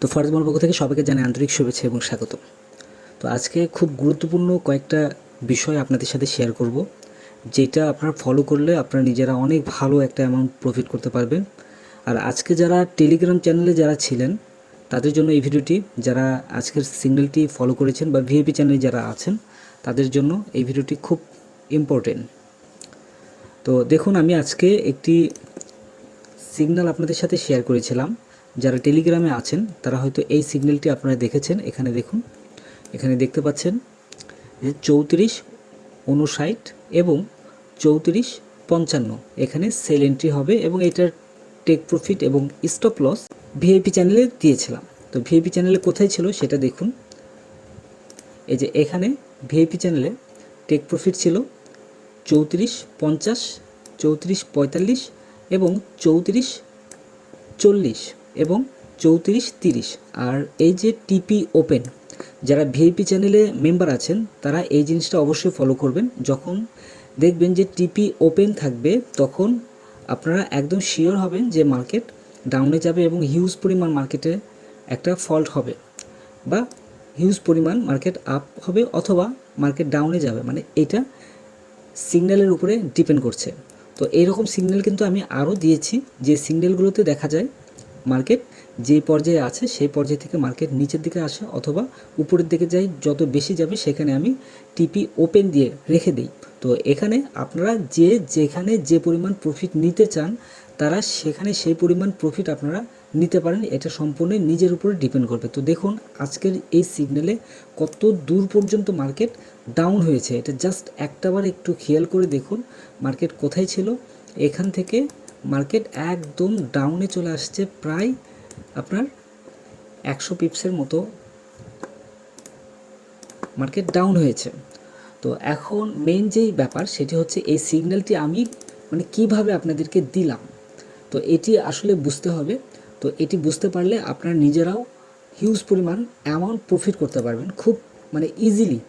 তো ফরজমার পক্ষ থেকে সবাইকে জানাই আন্তরিক শুভেচ্ছা এবং স্বাগত তো আজকে খুব গুরুত্বপূর্ণ কয়েকটা বিষয় আপনাদের সাথে শেয়ার করব, যেটা আপনারা ফলো করলে আপনারা নিজেরা অনেক ভালো একটা অ্যামাউন্ট প্রফিট করতে পারবেন। আর আজকে যারা টেলিগ্রাম চ্যানেলে যারা ছিলেন, তাদের জন্য এই ভিডিওটি, যারা আজকের সিগন্যালটি ফলো করেছেন বা ভিএপি চ্যানেলে যারা আছেন, তাদের জন্য এই ভিডিওটি খুব ইম্পর্টেন্ট তো দেখুন, আমি আজকে একটি সিগন্যাল আপনাদের সাথে শেয়ার করেছিলাম। যারা টেলিগ্রামে আছেন, তারা হয়তো এই সিগন্যালটি আপনারা দেখেছেন। এখানে দেখুন, এখানে দেখতে পাচ্ছেন যে চৌত্রিশ উনষাট এবং চৌত্রিশ পঞ্চান্ন এখানে সেল এন্ট্রি হবে এবং এটার টেক প্রফিট এবং স্টপ লস ভিআইপি চ্যানেলে দিয়েছিলাম। তো ভিআইপি চ্যানেলে কোথায় ছিল সেটা দেখুন। এই যে এখানে ভিআইপি চ্যানেলে টেক প্রফিট ছিল চৌত্রিশ পঞ্চাশ, চৌত্রিশ পঁয়তাল্লিশ এবং চৌত্রিশ চল্লিশ। এবং চৌত্রিশ তিরিশ। আর এই যে টিপি ওপেন, যারা ভিআইপি চ্যানেলে মেম্বার আছেন, তারা এই জিনিসটা অবশ্যই ফলো করবেন। যখন দেখবেন যে টিপি ওপেন থাকবে, তখন আপনারা একদম শিওর হবেন যে মার্কেট ডাউনে যাবে এবং হিউজ পরিমাণ মার্কেটে একটা ফল্ট হবে বা হিউজ পরিমাণ মার্কেট আপ হবে অথবা মার্কেট ডাউনে যাবে। মানে এটা সিগন্যালের উপরে ডিপেন্ড করছে। তো এইরকম সিগন্যাল কিন্তু আমি আরও দিয়েছি, যে সিগন্যালগুলোতে দেখা যায় মার্কেট যে পর্যায়ে আছে সেই পর্যায় থেকে মার্কেট নিচের দিকে আসে অথবা উপরের দিকে যাই যত বেশি যাবে সেখানে আমি টিপি ওপেন দিয়ে রেখে দিই। তো এখানে আপনারা যে যেখানে যে পরিমাণ প্রফিট নিতে চান, তারা সেখানে সেই পরিমাণ প্রফিট আপনারা নিতে পারেন। এটা সম্পূর্ণ নিজের উপরে ডিপেন্ড করবে। তো দেখুন, আজকের এই সিগন্যালে কত দূর পর্যন্ত মার্কেট ডাউন হয়েছে। এটা জাস্ট একটাবার একটু খেয়াল করে দেখুন মার্কেট কোথায় ছিল। এখান থেকে মার্কেট একদম ডাউনে চলে আসছে প্রায় আপনার একশো পিপসের মতো মার্কেট ডাউন হয়েছে। তো এখন মেইন যেই ব্যাপার সেটি হচ্ছে এই সিগন্যালটি আমি মানে কীভাবে আপনাদেরকে দিলাম, তো এটি আসলে বুঝতে হবে। তো এটি বুঝতে পারলে আপনারা নিজেরাও হিউজ পরিমাণ অ্যামাউন্ট প্রফিট করতে পারবেন খুব মানে ইজিলি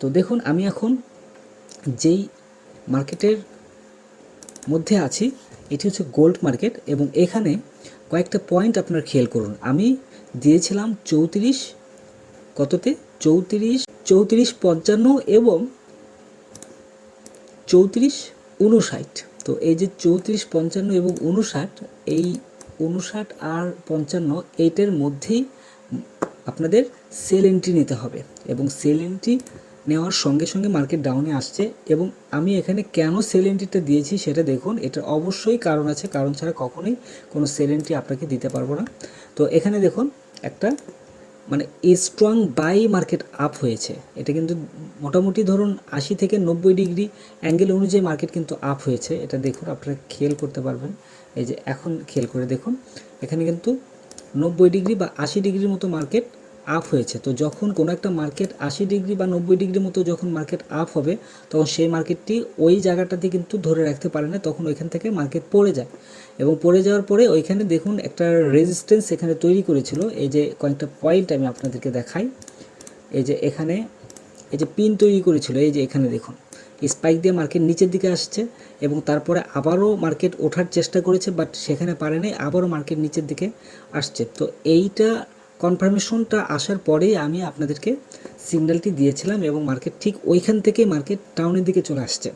তো দেখুন আমি এখন যেই মার্কেটের মধ্যে আছি, এটি হচ্ছে গোল্ড মার্কেট এবং এখানে কয়েকটা পয়েন্ট আপনার খেয়াল করুন। আমি দিয়েছিলাম চৌত্রিশ, কততে? চৌত্রিশ চৌত্রিশ পঞ্চান্ন এবং চৌত্রিশ উনষাট তো এই যে চৌত্রিশ পঞ্চান্ন এবং উনষাট এই উনষাট আর পঞ্চান্ন, এইটার মধ্যেই আপনাদের সেল এন্ট্রি নিতে হবে এবং সেল এন্ট্রি নেওয়ার সঙ্গে সঙ্গে মার্কেট ডাউনে আসছে এবং আমি এখানে কেন সেল এন্ট্রিটা দিয়েছি সেটা দেখুন, এটা অবশ্যই কারণ আছে, কারণ ছাড়া কখনোই কোনো সেল এন্ট্রি আপনাকে দিতে পারব না। তো এখানে দেখুন, একটা মানে স্ট্রং বাই মার্কেট আপ হয়েছে। এটা কিন্তু মোটামুটি ধরুন আশি থেকে নব্বই ডিগ্রি অ্যাঙ্গেল অনুযায়ী মার্কেট কিন্তু আপ হয়েছে। এটা দেখুন, আপনারা খেল করতে পারবেন। এই যে এখন খেয়াল করে দেখুন, এখানে কিন্তু নব্বই ডিগ্রি বা আশি ডিগ্রির মতো মার্কেট আপ হয়েছে। তো যখন কোনো একটা মার্কেট আশি ডিগ্রি বা নব্বই ডিগ্রির মতো যখন মার্কেট আপ হবে, তখন সেই মার্কেটটি ওই জায়গাটাতে কিন্তু ধরে রাখতে পারে না, তখন ওইখান থেকে মার্কেট পড়ে যায়। এবং পড়ে যাওয়ার পরে ওইখানে দেখুন একটা রেজিস্ট্যান্স এখানে তৈরি করেছিল। এই যে কয়েকটা পয়েন্ট আমি আপনাদেরকে দেখাই। এই যে এখানে, এই যে পিন তৈরি করেছিল। এই যে এখানে দেখুন স্পাইক দিয়ে মার্কেট নিচের দিকে আসছে এবং তারপরে আবারও মার্কেট ওঠার চেষ্টা করেছে বাট সেখানে পারেনি, আবারও মার্কেট নিচের দিকে আসছে। তো এইটা কনফার্মেশনটা আসার পরেই আমি আপনাদেরকে সিগন্যালটি দিয়েছিলাম এবং মার্কেট ঠিক ওইখান থেকেই মার্কেট টাউনের দিকে চলে আসছে।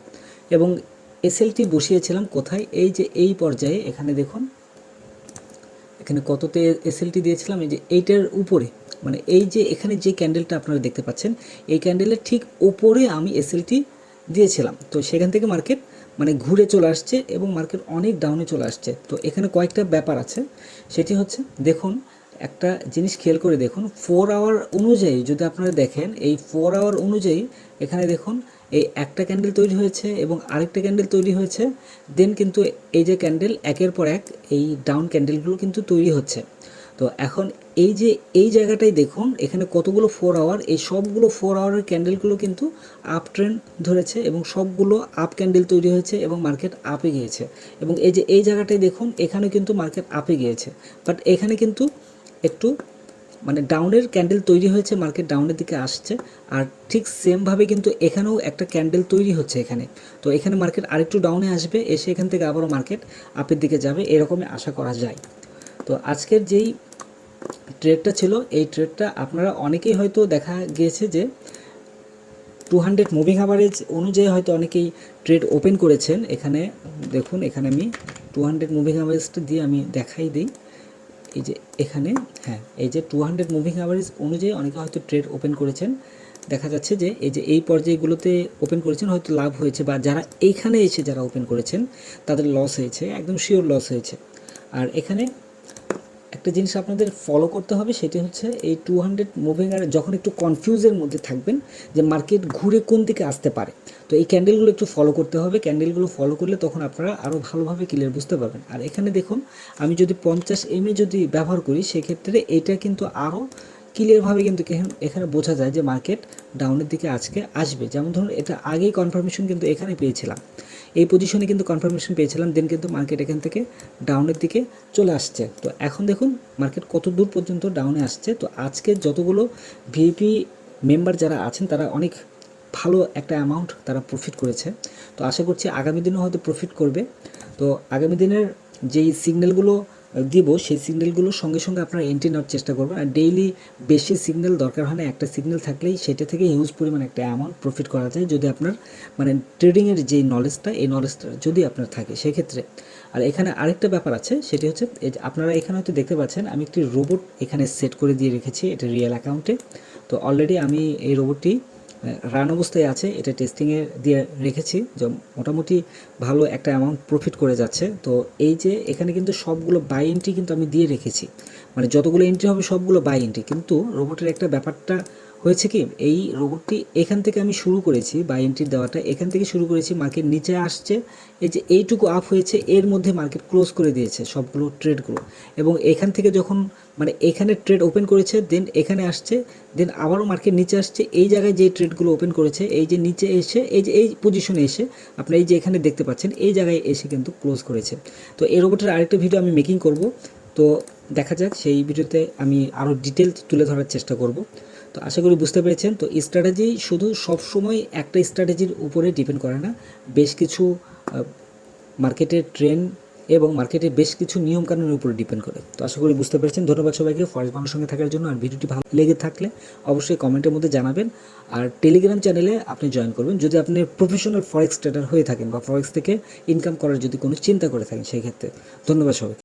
এবং এসএলটি বসিয়েছিলাম কোথায়? এই যে এই পর্যায়ে এখানে দেখুন, এখানে কততে এসএলটি দিয়েছিলাম? এই যে এইটার উপরে মানে এই যে এখানে যে ক্যান্ডেলটা আপনারা দেখতে পাচ্ছেন, এই ক্যান্ডেলের ঠিক ওপরে আমি এসএলটি দিয়েছিলাম। তো সেখান থেকে মার্কেট মানে ঘুরে চলে আসছে এবং মার্কেট অনেক ডাউনে চলে আসছে। তো এখানে কয়েকটা ব্যাপার আছে। সেটি হচ্ছে, দেখুন একটা জিনিস খেয়াল করে দেখুন ফোর আওয়ার অনুযায়ী যদি আপনারা দেখেন, এই ফোর আওয়ার অনুযায়ী এখানে দেখুন, এই একটা ক্যান্ডেল তৈরি হয়েছে এবং আরেকটা ক্যান্ডেল তৈরি হয়েছে দেন কিন্তু এই যে ক্যান্ডেল একের পর এক এই ডাউন ক্যান্ডেলগুলো কিন্তু তৈরি হচ্ছে। তো এখন এই যে, এই জায়গাটাই দেখুন, এখানে কতগুলো ফোর আওয়ার এই সবগুলো ফোর আওয়ারের ক্যান্ডেলগুলো কিন্তু আপ ট্রেন্ড ধরেছে এবং সবগুলো আপ ক্যান্ডেল তৈরি হয়েছে এবং মার্কেট আপে গিয়েছে। এবং এই যে, এই জায়গাটাই দেখুন এখানে কিন্তু মার্কেট আপে গিয়েছে। বাট এখানে কিন্তু একটু মানে ডাউনের ক্যান্ডেল তৈরি হয়েছে মার্কেট ডাউনের দিকে আসছে, আর ঠিক সেমভাবে কিন্তু এখানেও একটা ক্যান্ডেল তৈরি হচ্ছে এখানে। তো এখানে মার্কেট আরেকটু ডাউনে আসবে, এসে এখান থেকে আবারও মার্কেট আপের দিকে যাবে, এরকমই আশা করা যায়। তো আজকের যেই ট্রেডটা ছিল, এই ট্রেডটা আপনারা অনেকেই হয়তো দেখা গিয়েছে যে টু হান্ড্রেড মুভিং অ্যাভারেজ অনুযায়ী হয়তো অনেকেই ট্রেড ওপেন করেছেন। এখানে দেখুন, এখানে আমি টু হান্ড্রেড মুভিং অ্যাভারেজটা দিয়ে আমি দেখাই দিই। এই যে এখানে হ্যাঁ এই যে টু হান্ড্রেড মুভিং অ্যাভারেজ অনুযায়ী অনেকে হয়তো ট্রেড ওপেন করেছেন। দেখা যাচ্ছে যে এই যে এই পর্যায়গুলোতে ওপেন করেছেন, হয়তো লাভ হয়েছে বা যারা এইখানে এসে যারা ওপেন করেছেন, তাদের লস হয়েছে, একদম শিওর লস হয়েছে। আর এখানে একটা জিনিস আপনাদের ফলো করতে হবে, সেটি হচ্ছে এই টু হান্ড্রেড মুভিং আর যখন একটু কনফিউজের মধ্যে থাকবেন যে মার্কেট ঘুরে কোন দিকে আসতে পারে। তো এই ক্যান্ডেলগুলো একটু ফলো করতে হবে ক্যান্ডেলগুলো ফলো করলে তখন আপনারা আরও ভালোভাবে ক্লিয়ার বুঝতে পারবেন। আর এখানে দেখুন, আমি যদি পঞ্চাশ এম যদি ব্যবহার করি, সেক্ষেত্রে এটা কিন্তু আরও ক্লিয়ারভাবে কিন্তু এখানে- বোঝা যায় যে মার্কেট ডাউনের দিকে আজকে আসবে। যেমন ধরুন, এটা আগেই কনফার্মেশন কিন্তু এখানে পেয়েছিলাম। এই পজিশনে কিন্তু কনফার্মেশন পেয়েছিলাম দেন কিন্তু মার্কেট এখান থেকে ডাউনের দিকে চলে আসছে। তো এখন দেখুন মার্কেট কত দূর পর্যন্ত ডাউনে আসছে। তো আজকে যতগুলো ভিআইপি মেম্বার যারা আছেন, তারা অনেক ভালো একটা অ্যামাউন্ট তারা প্রফিট করেছে। তো আশা করছি আগামী দিনেও হয়তো প্রফিট করবে। তো আগামী দিনের যেই সিগন্যালগুলো দিব, সেই সিগন্যালগুলোর সঙ্গে সঙ্গে আপনারা এন্ট্রি নেওয়ার চেষ্টা করবেন। আর ডেইলি বেশি সিগন্যাল দরকার হয় না, একটা সিগন্যাল থাকলেই সেটা থেকে হিউজ পরিমাণ একটা অ্যামাউন্ট প্রফিট করা যায়। যদি আপনার মানে ট্রেডিংয়ের যে নলেজটা এই নলেজটা যদি আপনার থাকে, সেক্ষেত্রে। আর এখানে আরেকটা ব্যাপার আছে, সেটি হচ্ছে আপনারা এখানে হয়তো দেখতে পাচ্ছেন, আমি একটি রোবট এখানে সেট করে দিয়ে রেখেছি, এটা রিয়েল অ্যাকাউন্টে তো অলরেডি আমি এই রোবটটি রান অবস্থায় আছে, এটা টেস্টিংয়ে দিয়ে রেখেছি, যে মোটামুটি ভালো একটা অ্যামাউন্ট প্রফিট করে যাচ্ছে। তো এই যে এখানে কিন্তু সবগুলো বাই এন্ট্রি কিন্তু আমি দিয়ে রেখেছি। মানে যতগুলো এন্ট্রি হবে সবগুলো বাই এন্ট্রি কিন্তু রোবটের একটা ব্যাপারটা হয়েছে কি, এই রোবটটি এখান থেকে আমি শুরু করেছি বাই এন্ট্রি দেওয়াটা। এখান থেকে শুরু করেছি মার্কেট নিচে আসছে। এই যে এইটুকু আপ হয়েছে, এর মধ্যে মার্কেট ক্লোজ করে দিয়েছে সবগুলো ট্রেডগুলো এবং এখান থেকে যখন মানে এখানে ট্রেড ওপেন করেছে দেন এখানে আসছে দেন আবারও মার্কেট নিচে আসছে। এই জায়গায় যে ট্রেডগুলো ওপেন করেছে, এই যে নিচে এসে, এই যে এই পজিশনে এসে আপনি এই যে এখানে দেখতে পাচ্ছেন, এই জায়গায় এসে কিন্তু ক্লোজ করেছে। তো এই রোবটের আরেকটা ভিডিও আমি মেকিং করব। তো দেখা যাক, সেই ভিডিওতে আমি আরও ডিটেলস তুলে ধরার চেষ্টা করব। তো আশা করি বুঝতে পেরেছেন। তো স্ট্র্যাটেজি শুধু সবসময় একটা স্ট্র্যাটেজির উপরে ডিপেন্ড করে না। বেশ কিছু মার্কেটের ট্রেন্ড এবং মার্কেটের বেশ কিছু নিয়মকানুনের উপরে ডিপেন্ড করে। তো আশা করি বুঝতে পেরেছেন। ধন্যবাদ সবাইকে ফরেস্ট বাংলার সঙ্গে থাকার জন্য। আর ভিডিওটি ভালো লেগে থাকলে অবশ্যই কমেন্টের মধ্যে জানাবেন। আর টেলিগ্রাম চ্যানেলে আপনি জয়েন করবেন। যদি আপনি প্রফেশনাল ফরেক্স ট্রেডার হয়ে থাকেন বা ফরেক্স থেকে ইনকাম করার যদি কোনো চিন্তা করে থাকেন, সেই ক্ষেত্রে ধন্যবাদ সবাইকে।